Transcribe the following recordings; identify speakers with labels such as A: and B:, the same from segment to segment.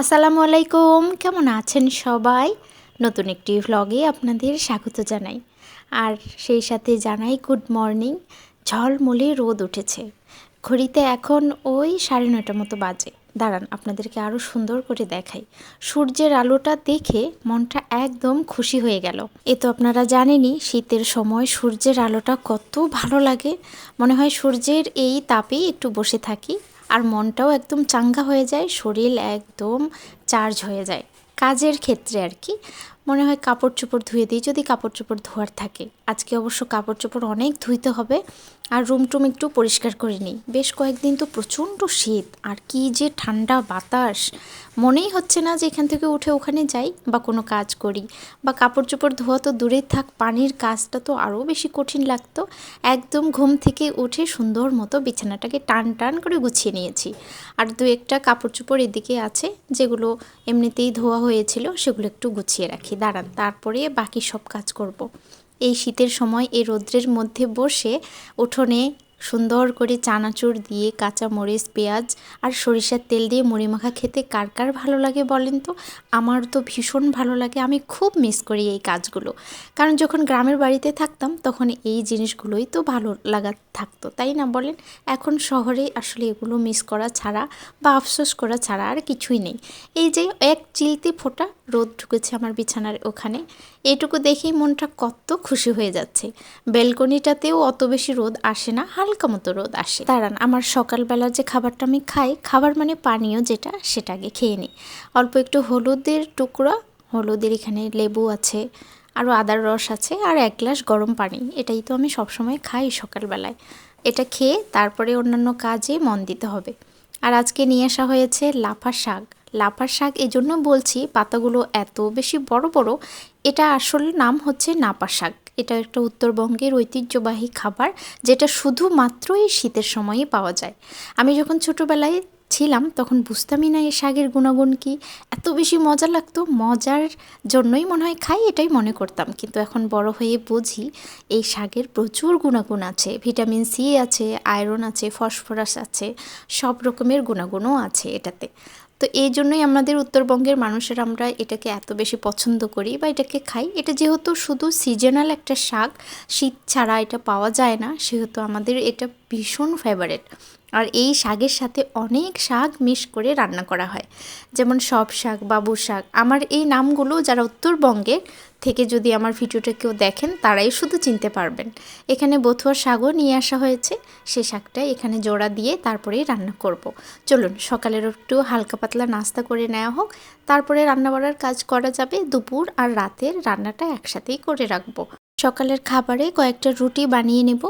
A: আসসালামু আলাইকুম। কেমন আছেন সবাই? নতুন একটি ভ্লগে আপনাদের স্বাগত জানাই। আর সেই সাথে জানাই গুড মর্নিং ঝলমলে রোদ উঠেছে। ঘড়িতে এখন ওই সাড়ে নয়টার মতো বাজে। দাঁড়ান, আপনাদেরকে আরও সুন্দর করে দেখাই। সূর্যের আলোটা দেখে মনটা একদম খুশি হয়ে গেল। এ তো আপনারা জানেনই, শীতের সময় সূর্যের আলোটা কত ভালো লাগে। মনে হয় সূর্যের এই তাপেই একটু বসে থাকি। আর মনটাও একদম চাঙ্গা হয়ে যায়, শরীর একদম চার্জ হয়ে যায়। কাজের ক্ষেত্রে আর কি। মনে হয় কাপড় চোপড় ধুয়ে দিই যদি কাপড় চোপড় ধোয়ার থাকে। আজকে অবশ্য কাপড় চোপড় অনেক ধুইতে হবে আর রুম টুম একটু পরিষ্কার করে নিই। বেশ কয়েকদিন তো প্রচণ্ড শীত আর কি যে ঠান্ডা বাতাস। মনেই হচ্ছে না যে এখান থেকে উঠে ওখানে যাই বা কোনো কাজ করি। বা কাপড় চোপড় ধোয়া তো দূরেই থাক, পানির কাজটা তো আরও বেশি কঠিন লাগতো। একদম ঘুম থেকে উঠে সুন্দর মতো বিছানাটাকে টান টান করে গুছিয়ে নিয়েছি। আর দু একটা কাপড় চোপড় এদিকে আছে যেগুলো এমনিতেই ধোয়া হয়েছিল সেগুলো একটু গুছিয়ে রাখি। দাঁড়ান তারপরে বাকি সব কাজ করব। এই শীতের সময় এই রৌদ্রের মধ্যে বসে উঠোনে সুন্দর করে চানাচুর দিয়ে কাঁচা মরিচ, পেঁয়াজ আর সরিষার তেল দিয়ে মুড়ি মাখা খেতে কার কার ভালো লাগে বলেন তো? আমার তো ভীষণ ভালো লাগে, আমি খুব মিস করি এই কাজগুলো। কারণ যখন গ্রামের বাড়িতে থাকতাম, তখন এই জিনিসগুলোই তো ভালো লাগা থাকতো, তাই না বলেন? এখন শহরে আসলে এগুলো মিস করা ছাড়া বা আফসোস করা ছাড়া আর কিছুই নেই। এই যে এক চিলতে ফোটা রোদ ঢুকেছে আমার বিছানার ওখানে, এটুকু দেখেই মনটা কত খুশি হয়ে যাচ্ছে। বেলকনিটাতেও অত বেশি রোদ আসে না হালকা মতো রোদ আসে। দাঁড়ান, আমার সকালবেলা যে খাবারটা আমি খাই, খাবার মানে পানীয় যেটা, সেটা আগে খেয়ে নিই। অল্প একটু হলুদের টুকরা, হলুদের এখানে লেবু আছে আরও আদার রস আছে, আর এক গ্লাস গরম পানি। এটাই তো আমি সবসময় খাই সকালবেলায়। এটা খেয়ে তারপরে অন্যান্য কাজে মন দিতে হবে। আর আজকে নিয়ে আসা হয়েছে লাফা শাক। লাফার শাক এই জন্য বলছি, পাতাগুলো এত বেশি বড় বড়, এটা আসল নাম হচ্ছে নাপা শাক। এটা একটা উত্তরবঙ্গের ঐতিহ্যবাহী খাবার যেটা শুধুমাত্র এই শীতের সময়ই পাওয়া যায়। আমি যখন ছোটোবেলায় ছিলাম তখন বুঝতামই না এই শাকের গুণাগুণ কি। এত বেশি মজা লাগতো, মজার জন্যই মনে হয় খাই, এটাই মনে করতাম। কিন্তু এখন বড় হয়ে বুঝি এই শাকের প্রচুর গুণাগুণ আছে। ভিটামিন সি আছে, আয়রন আছে, ফসফরাস আছে, সব রকমের গুণাগুণও আছে এটাতে। তো এই জন্যই আমাদের উত্তরবঙ্গের মানুষের আমরা এটাকে এত বেশি পছন্দ করি বা এটাকে খাই। এটা যেহেতু শুধু সিজনাল একটা শাক, শীত ছাড়া এটা পাওয়া যায় না, সেহেতু আমাদের এটা ভীষণ ফেভারেট আর এই শাকের সাথে অনেক শাক মিশ করে রান্না করা হয়। যেমন সব শাক, বাবু শাক। আমার এই নামগুলো যারা উত্তরবঙ্গে থেকে যদি আমার ভিডিওটা কেউ দেখেন, তারাই শুধু চিনতে পারবেন। এখানে বথুয়ার শাকও নিয়ে আসা হয়েছে। সে শাকটা এখানে জোড়া দিয়ে তারপরেই রান্না করব। চলুন, সকালের একটু হালকা পাতলা নাস্তা করে নেওয়া হোক। তারপরে রান্না বাড়ার কাজ করা যাবে। দুপুর আর রাতের রান্নাটা একসাথেই করে রাখব। সকালের খাবারে কয়েকটা রুটি বানিয়ে নেব।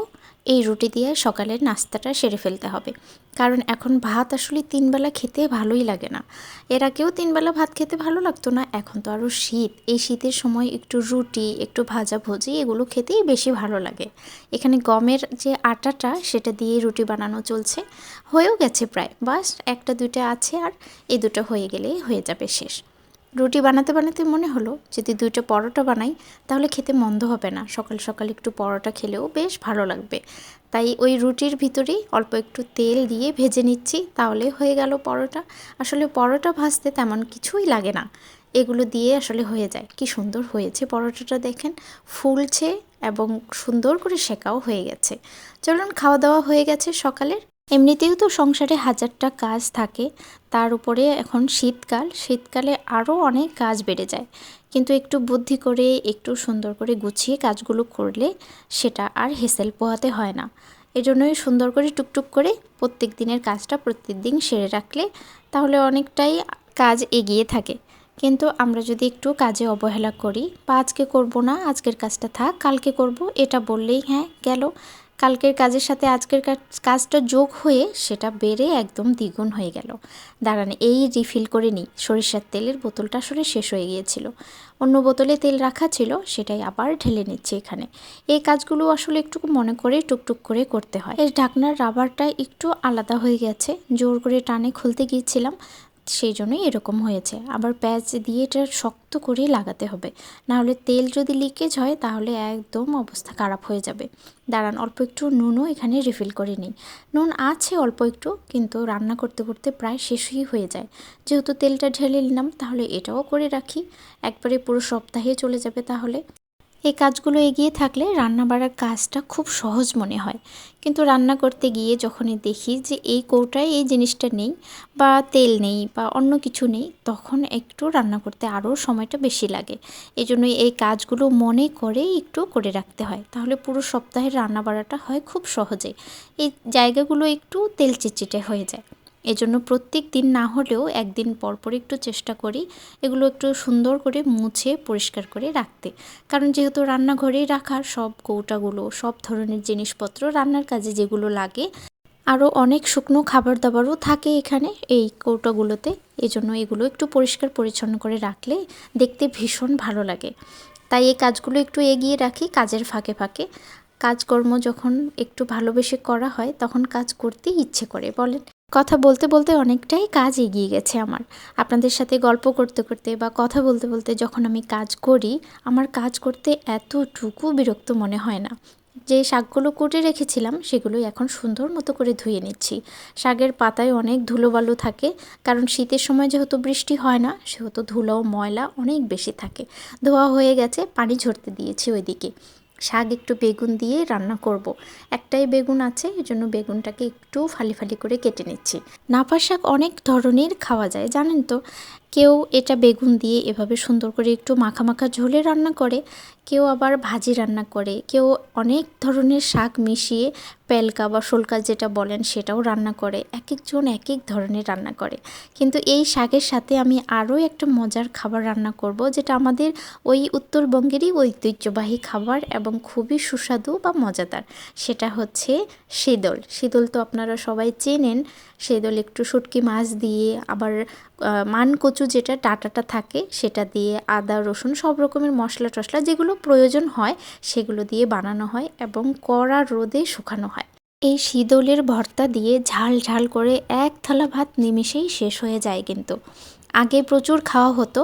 A: এই রুটি দিয়ে সকালের নাস্তাটা সেরে ফেলতে হবে। কারণ এখন ভাত আসলে তিনবেলা খেতে ভালোই লাগে না। এর আগেও তিনবেলা ভাত খেতে ভালো লাগতো না, এখন তো আরও শীত। এই শীতের সময় একটু রুটি, একটু ভাজা ভজি এগুলো খেতেই বেশি ভালো লাগে। এখানে গমের যে আটাটা সেটা দিয়ে রুটি বানানো চলছে। হয়েও গেছে প্রায়। বাস একটা দুইটা আছে আর এই দুটো হয়ে গেলেই হয়ে যাবে শেষ। রুটি বানাতে বানাতে মনে হলো, যদি দুইটা পরোটা বানাই, তাহলে খেতে মন্দ হবে না। সকাল সকাল একটু পরোটা খেলেও বেশ ভালো লাগবে। তাই ওই রুটির ভিতরেই অল্প একটু তেল দিয়ে ভেজে নিচ্ছি, তাহলে হয়ে গেল পরোটা। আসলে পরোটা ভাজতে তেমন কিছুই লাগে না। এগুলো দিয়ে আসলে হয়ে যায়। কি সুন্দর হয়েছে পরোটাটা দেখেন। ফুলছে এবং সুন্দর করে শেখাও হয়ে গেছে। চলুন, খাওয়া দাওয়া হয়ে গেছে সকালের। এমনিতেও তো সংসারে হাজারটা কাজ থাকে, তার উপরে এখন শীতকাল, শীতকালে আরও অনেক কাজ বেড়ে যায়। কিন্তু একটু বুদ্ধি করে, একটু সুন্দর করে গুছিয়ে কাজগুলো করলে সেটা আর হেসেল পোহাতে হয় না। এজন্যই সুন্দর করে টুকটুক করে প্রত্যেক দিনের কাজটা প্রত্যেক দিন সেরে রাখলে তাহলে অনেকটাই কাজ এগিয়ে থাকে। কিন্তু আমরা যদি একটু কাজে অবহেলা করি, বা আজকে করব না, আজকের কাজটা থাক, কালকে করব, এটা বললেই হ্যাঁ গেল। কালকের কাজের সাথে আজকের কাজটা যোগ হয়ে সেটা বেড়ে একদম দ্বিগুণ হয়ে গেল। দাঁড়ান, এই রিফিল করে নিই। সরিষার তেলের বোতলটা আসলে শেষ হয়ে গিয়েছিল। অন্য বোতলে তেল রাখা ছিল, সেটাই আবার ঢেলে নিচ্ছে এখানে। এই কাজগুলো আসলে একটু মনে করে টুকটুক করে করতে হয়। এই ঢাকনার রাবারটা একটু আলাদা হয়ে গেছে। জোর করে টানে খুলতে গিয়েছিলাম। সেই জন্যই এরকম হয়েছে। আবার প্যাঁচ দিয়ে এটা শক্ত করে লাগাতে হবে। না হলে তেল যদি লিকেজ হয়, তাহলে একদম অবস্থা খারাপ হয়ে যাবে। দাঁড়ান, অল্প একটু নুনও এখানে রিফিল করে নিই। নুন আছে অল্প একটু, কিন্তু রান্না করতে করতে প্রায় শেষই হয়ে যায়। যেহেতু তেলটা ঢেলে নিলাম, তাহলে এটাও করে রাখি। একবারে পুরো সপ্তাহে চলে যাবে তাহলে। এই কাজগুলো এগিয়ে থাকলে রান্না বাড়ার কাজটা খুব সহজ মনে হয়। কিন্তু রান্না করতে গিয়ে যখনই দেখি যে এই কৌটায় এই জিনিসটা নেই বা তেল নেই বা অন্য কিছু নেই, তখন একটু রান্না করতে আরও সময়টা বেশি লাগে। এই জন্যই এই কাজগুলো মনে করে একটু করে রাখতে হয়। তাহলে পুরো সপ্তাহের রান্না বাড়াটা হয় খুব সহজে। এই জায়গাগুলো একটু তেল চিটচিটে হয়ে যায়। এজন্য প্রত্যেক দিন না হলেও একদিন পর পর একটু চেষ্টা করি এগুলো একটু সুন্দর করে মুছে পরিষ্কার করে রাখতে। কারণ যেহেতু রান্নাঘরেই রাখার সব কৌটাগুলো, সব ধরনের জিনিসপত্র রান্নার কাজে যেগুলো লাগে, আরও অনেক শুকনো খাবার দাবারও থাকে এখানে এই কৌটাগুলোতে। এই জন্য এগুলো একটু পরিষ্কার পরিচ্ছন্ন করে রাখলে দেখতে ভীষণ ভালো লাগে। তাই এই কাজগুলো একটু এগিয়ে রাখি কাজের ফাঁকে ফাঁকে। কাজকর্ম যখন একটু ভালোবেসে করা হয় তখন কাজ করতে ইচ্ছে করে, বলেন। কথা বলতে বলতে অনেকটাই কাজ এগিয়ে গেছে আমার। আপনাদের সাথে গল্প করতে করতে বা কথা বলতে বলতে যখন আমি কাজ করি, আমার কাজ করতে এতটুকু বিরক্ত মনে হয় না। যে শাকগুলো কুটে রেখেছিলাম, সেগুলোই এখন সুন্দর মতো করে ধুয়ে নিচ্ছি। শাকের পাতায় অনেক ধুলোবালু থাকে, কারণ শীতের সময় যেহেতু বৃষ্টি হয় না, সেহেতু ধুলো, ময়লা অনেক বেশি থাকে। ধোয়া হয়ে গেছে, পানি ঝরতে দিয়েছি ওইদিকে। শাক একটু বেগুন দিয়ে রান্না করব। একটাই বেগুন আছে এই জন্য বেগুনটাকে একটু ফালি ফালি করে কেটে নিচ্ছি নাপা শাক অনেক ধরনের খাওয়া যায়, জানেন তো কেউ এটা বেগুন দিয়ে এভাবে সুন্দর করে একটু মাখা মাখা ঝোলে রান্না করে, কেউ আবার ভাজি রান্না করে, কেউ অনেক ধরনের শাক মিশিয়ে পেলকা বা শোলকা যেটা বলেন সেটাও রান্না করে এক একজন এক এক ধরনের রান্না করে। কিন্তু এই শাকের সাথে আমি আরও একটা মজার খাবার রান্না করব, যেটা আমাদের ওই উত্তরবঙ্গেরই ঐতিহ্যবাহী খাবার এবং খুবই সুস্বাদু বা মজাদার, সেটা হচ্ছে শীদল। শীদল তো আপনারা সবাই চেনেন শীদল একটু শুটকি মাছ দিয়ে, আবার মান কচু যেটা টাটাটা থাকে সেটা দিয়ে, আদা, রসুন সব রকমের মশলা টশলা যেগুলো প্রয়োজন হয় সেগুলো দিয়ে বানানো হয় এবং কড়া রোদে শুকানো হয়। এই শীদলের ভর্তা দিয়ে ঝাল ঝাল করে এক থালা ভাত নিমিষেই শেষ হয়ে যায় কিন্তু। আগে প্রচুর খাওয়া হতো,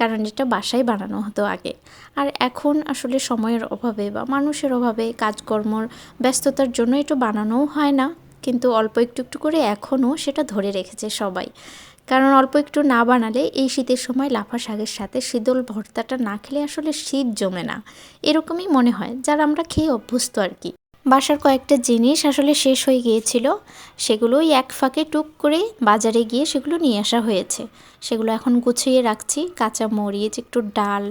A: কারণ এটা বাসায় বানানো হতো আগে। আর এখন আসলে সময়ের অভাবে বা মানুষের অভাবে কাজকর্মর ব্যস্ততার জন্য একটু বানানোও হয় না। কিন্তু অল্প একটু একটু করে এখনও সেটা ধরে রেখেছে সবাই। কারণ অল্প একটু না বানালে এই শীতের সময় লাফা শাকের সাথে শীতল ভর্তাটা না খেলে আসলে শীত জমে না। এরকমই মনে হয়, যার আমরা খেয়ে অভ্যস্ত আর কি। বাসার কয়েকটা জিনিস আসলে শেষ হয়ে গিয়েছিল, সেগুলোই এক ফাঁকে টুক করে বাজারে গিয়ে সেগুলো নিয়ে আসা হয়েছে। সেগুলো এখন গুছিয়ে রাখছি। কাঁচা মরিচ, একটু ডাল,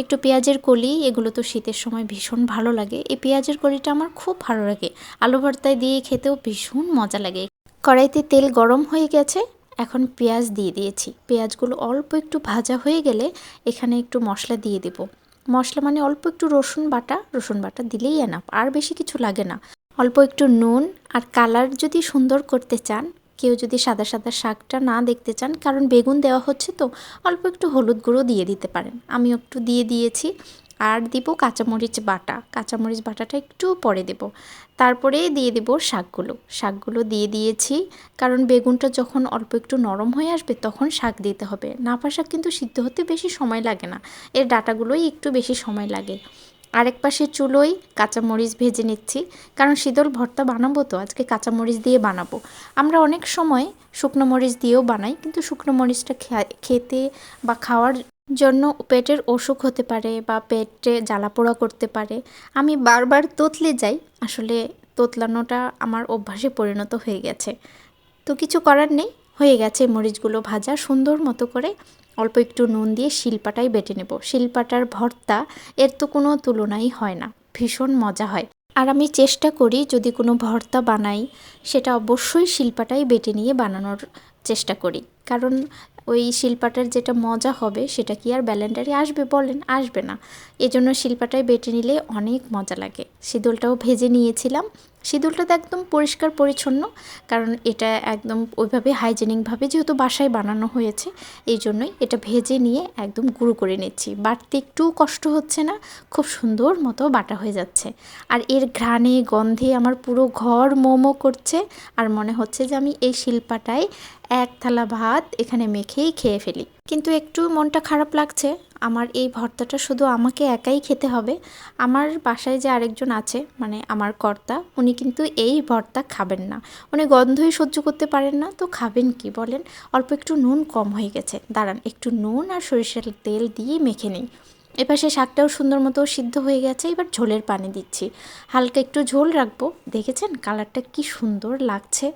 A: একটু পেঁয়াজের কলি, এগুলো তো শীতের সময় ভীষণ ভালো লাগে। এই পেঁয়াজের কলিটা আমার খুব ভালো লাগে। আলু ভর্তায় দিয়ে খেতেও ভীষণ মজা লাগে। কড়াইতে তেল গরম হয়ে গেছে, এখন পেঁয়াজ দিয়ে দিয়েছি। পেঁয়াজগুলো অল্প একটু ভাজা হয়ে গেলে এখানে একটু মশলা দিয়ে দেব। মশলা মানে অল্প একটু রসুন বাটা রসুন বাটা দিলেই এনাফ আর বেশি কিছু লাগে না। অল্প একটু নুন আর কালার যদি সুন্দর করতে চান, কেউ যদি সাদা সাদা শাকটা না দেখতে চান, কারণ বেগুন দেওয়া হচ্ছে তো, অল্প একটু হলুদ গুঁড়ো দিয়ে দিতে পারেন। আমি একটু দিয়ে দিয়েছি। আর দিব কাঁচামরিচ বাটা। কাঁচামরিচ বাটাটা একটু পরে দেব। তারপরে দিয়ে দেব শাকগুলো। শাকগুলো দিয়ে দিয়েছি, কারণ বেগুনটা যখন অল্প একটু নরম হয়ে আসবে তখন শাক দিতে হবে। নাপা শাক কিন্তু সিদ্ধ হতে বেশি সময় লাগে না। এর ডাটাগুলোই একটু বেশি সময় লাগে। আরেক পাশে চুলোই কাঁচামরিচ ভেজে নিচ্ছি, কারণ শীতল ভর্তা বানাবো তো, আজকে কাঁচামরিচ দিয়ে বানাবো। আমরা অনেক সময় শুকনো মরিচ দিয়েও বানাই, কিন্তু শুকনো মরিচটা খেতে বা খাওয়ার জন্য পেটের অসুখ হতে পারে বা পেটে জ্বালাপোড়া করতে পারে। আমি বারবার তোতলে যাই। আসলে তোতলানোটা আমার অভ্যাসে পরিণত হয়ে গেছে। তো কিছু করার নেই। হয়ে গেছে মরিচগুলো ভাজা সুন্দর মতো করে। অল্প একটু নুন দিয়ে শিলপাটাই বেটে নেব। শিলপাটার ভর্তা এর তো কোনো তুলনাই হয় না। ভীষণ মজা হয়। আর আমি চেষ্টা করি যদি কোনো ভর্তা বানাই, সেটা অবশ্যই শিল্পাটাই বেটে নিয়ে বানানোর চেষ্টা করি। কারণ ওই শিল্পাটার যেটা মজা হবে, সেটা কি আর ব্যালেন্ডারে আসবে বলেন? আসবে না। এজন্য শিল্পাটায় বেটে নিলে অনেক মজা লাগে। শীতলটাও ভেজে নিয়েছিলাম। শীতলটা তো একদম পরিষ্কার পরিচ্ছন্ন, কারণ এটা একদম ওইভাবে হাইজেনিকভাবে যেহেতু বাসায় বানানো হয়েছে, এই জন্যই এটা ভেজে নিয়ে একদম গুঁড়ো করে নিচ্ছি। বাটতে একটু কষ্ট হচ্ছে না, খুব সুন্দর মতো বাটা হয়ে যাচ্ছে। আর এর ঘ্রাণে, গন্ধে আমার পুরো ঘর মোমো করছে। আর মনে হচ্ছে যে আমি এই শিল্পাটায় এক থালা ভাত এখানে মেখেই খেয়ে ফেলি। কিন্তু একটু মনটা খারাপ লাগছে। আমার এই ভর্তাটা শুধু আমাকে একাই খেতে হবে। আমার বাসায় যে আরেকজন আছে মানে আমার কর্তা, উনি কিন্তু এই ভর্তা খাবেন না। উনি গন্ধই সহ্য করতে পারেন না। তো খাবেন কি বলেন? অল্প একটু নুন কম হয়ে গেছে। দাঁড়ান, একটু নুন আর সরিষার তেল দিয়ে মেখে নিই। এপাশে শাকটাও সুন্দর মতো সিদ্ধ হয়ে গেছে। এবার ঝোলের পানি দিচ্ছি। হালকা একটু ঝোল রাখব। দেখেছেন? কালারটা কি সুন্দর লাগছে।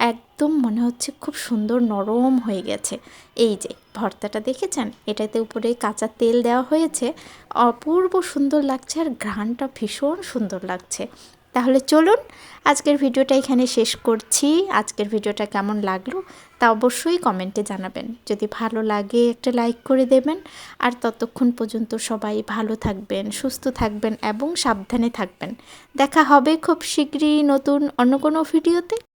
A: একদম মনে হচ্ছে খুব সুন্দর নরম হয়ে গেছে। এই যে, ভর্তাটা দেখেছেন? এটাতে উপরে কাঁচা তেল দেওয়া হয়েছে। অপূর্ব সুন্দর লাগছে আর ঘ্রাণটা ভীষণ সুন্দর লাগছে। তাহলে চলুন, আজকের ভিডিওটা এখানে শেষ করছি। আজকের ভিডিওটা কেমন লাগল তা অবশ্যই কমেন্টে জানাবেন। যদি ভালো লাগে, একটা লাইক করে দেবেন। আর ততক্ষণ পর্যন্ত সবাই ভালো থাকবেন, সুস্থ থাকবেন এবং সাবধানে থাকবেন। দেখা হবে খুব শীঘ্রই নতুন অন্য কোনো ভিডিওতে।